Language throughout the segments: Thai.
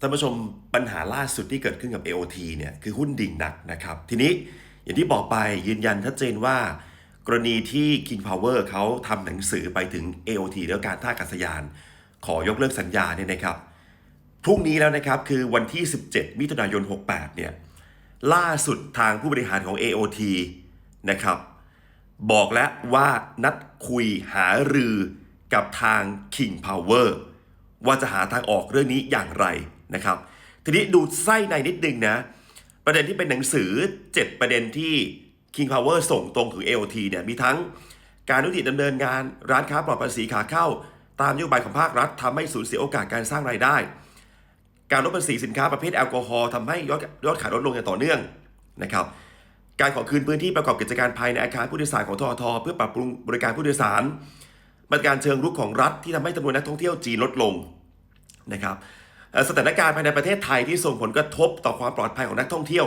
ท่านผู้ชมปัญหาล่าสุดที่เกิดขึ้นกับ AOT เนี่ยคือหุ้นดิ่งหนักนะครับ ทีนี้อย่างที่บอกไปยืนยันชัดเจนว่า กรณีที่ King Power เขาทำหนังสือไปถึง AOT แล้วการท่าอากาศยาน ขอยกเลิกสัญญาเนี่ยนะครับพรุ่งนี้แล้วนะครับคือวันที่ 17 มิถุนายน 68 เนี่ยล่าสุดทางผู้บริหารของ AOT นะครับบอกแล้วว่านัดคุยหารือกับทาง King Power ว่าจะหาทางออกเรื่องนี้อย่างไร นะครับ ทีนี้ดูไส้ในนิดนึงนะ ประเด็นที่เป็นหนังสือ 7 ประเด็นที่ King Power ส่งตรงถึง AOT เนี่ยมีทั้งการยุติดำเนินงานร้านค้าปลอดภาษีขาเข้า ตามนโยบายของภาครัฐทำให้สูญเสียโอกาสการสร้างรายได้ การลดภาษีสินค้าประเภทแอลกอฮอล์ทำให้ยอดยอดขายลดลงอย่างต่อเนื่องนะครับการขอคืนพื้นที่ประกอบกิจการภายในอาคารผู้โดยสารของทอทเพื่อปรับปรุงบริการผู้โดยสารมาตรการเชิงรุกของรัฐที่ทำให้จำนวนนักท่องเที่ยวจีนลดลงนะครับ สถานการณ์ภายในประเทศไทยที่ส่งผลกระทบต่อความปลอดภัยของนักท่องเที่ยว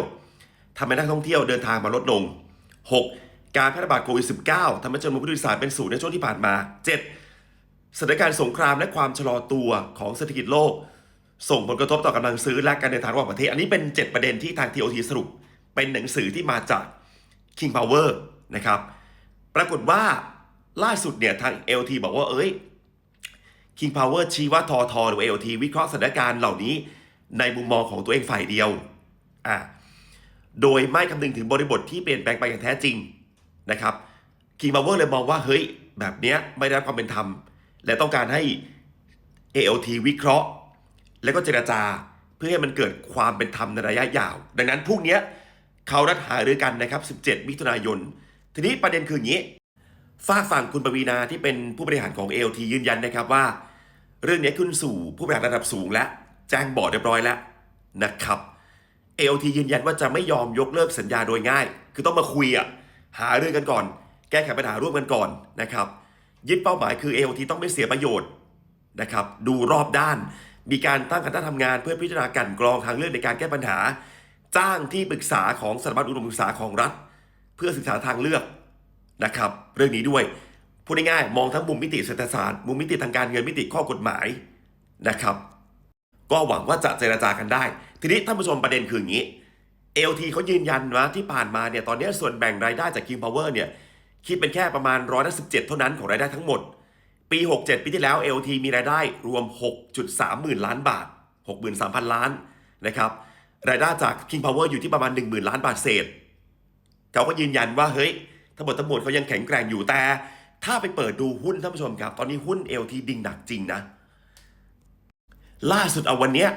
ทำให้นักท่องเที่ยวเดินทางมาลดลง 6. การแพร่ระบาดโควิด -19 ทำให้จำนวนผู้โดยสารเป็นศูนย์ในช่วงที่ผ่านมา 7. สถานการณ์สงครามและความชะลอตัวของเศรษฐกิจโลก ส่งผลกระทบต่อกำลังซื้อและการเดินทางระหว่างประเทศ อันนี้เป็น 7 ประเด็นที่ทาง TOT สรุป เป็นหนังสือที่มาจาก King Power นะครับ ปรากฏว่าล่าสุดเนี่ยทาง LT บอกว่าเอ้ย King Power ชี้ว่าทอทหรือ LT วิเคราะห์สถานการณ์เหล่านี้ในมุมมองของตัวเองฝ่ายเดียวอะโดยไม่คำนึงถึงบริบทที่เปลี่ยนแปลงไปอย่างแท้จริงนะครับ King Power เลยมองว่าเฮ้ยแบบเนี้ยไม่ได้รับความเป็นธรรม และต้องการให้ ALT วิเคราะห์ แล้วก็เจรจาเพื่อให้มันเกิดความเป็นธรรมในระยะยาว ดังนั้นพรุ่งเนี้ยเขานัดหารือกันนะครับ 17 มิถุนายน ทีนี้ประเด็นคืออย่างนี้ ฝากฝั่งคุณปวีนาที่เป็นผู้บริหารของ ALT ยืนยันนะครับว่า เรื่องนี้ขึ้นสู่ผู้บริหารระดับสูงและแจ้งบอร์ดเรียบร้อยแล้วนะครับ ALT ยืนยันว่าจะไม่ยอมยกเลิกสัญญาโดยง่าย คือต้องมาคุยอะหาเรื่องกันก่อน แก้ไขปัญหาร่วมกันก่อนนะครับ ยึดเป้าหมายคือ ALT ต้องไม่เสียประโยชน์นะครับ ดูรอบด้าน มีการตั้งคณะทำงานเพื่อพิจารณากันกรองทางเลือกในการแก้ปัญหา จ้างที่ปรึกษาของสถาบันอุดมศึกษาของรัฐ เพื่อศึกษาทางเลือก นะครับ เรื่องนี้ด้วยพูดง่ายๆมองทั้งมุมมิติเศรษฐศาสตร์มุมมิติทางการเงินมิติข้อกฎหมายนะครับ ก็หวังว่าจะเจรจากันได้ ทีนี้ท่านผู้ชมประเด็นคืออย่างนี้ LT เขายืนยันว่าที่ผ่านมาเนี่ยตอนนี้ส่วนแบ่งรายได้จาก King Power เนี่ยคิดเป็นแค่ประมาณร้อยละสิเท่านั้นของรายได้ทั้งหมด ปี 67 ปีที่แล้ว LT มีรายได้รวม 6.3หมื่นล้านบาท 63,000 ล้านนะครับรายได้จาก King Power อยู่ที่ประมาณ 10,000 ล้านบาทเศษ เขาก็ยืนยันว่าเฮ้ย ทั้งหมดทั้งมวลเขายังแข็งแกร่งอยู่แต่ ถ้าไปเปิดดูหุ้นท่านผู้ชมครับ ตอนนี้หุ้นเอลทีดิ่งหนักจริงนะ ล่าสุดเอาวันเนี้ย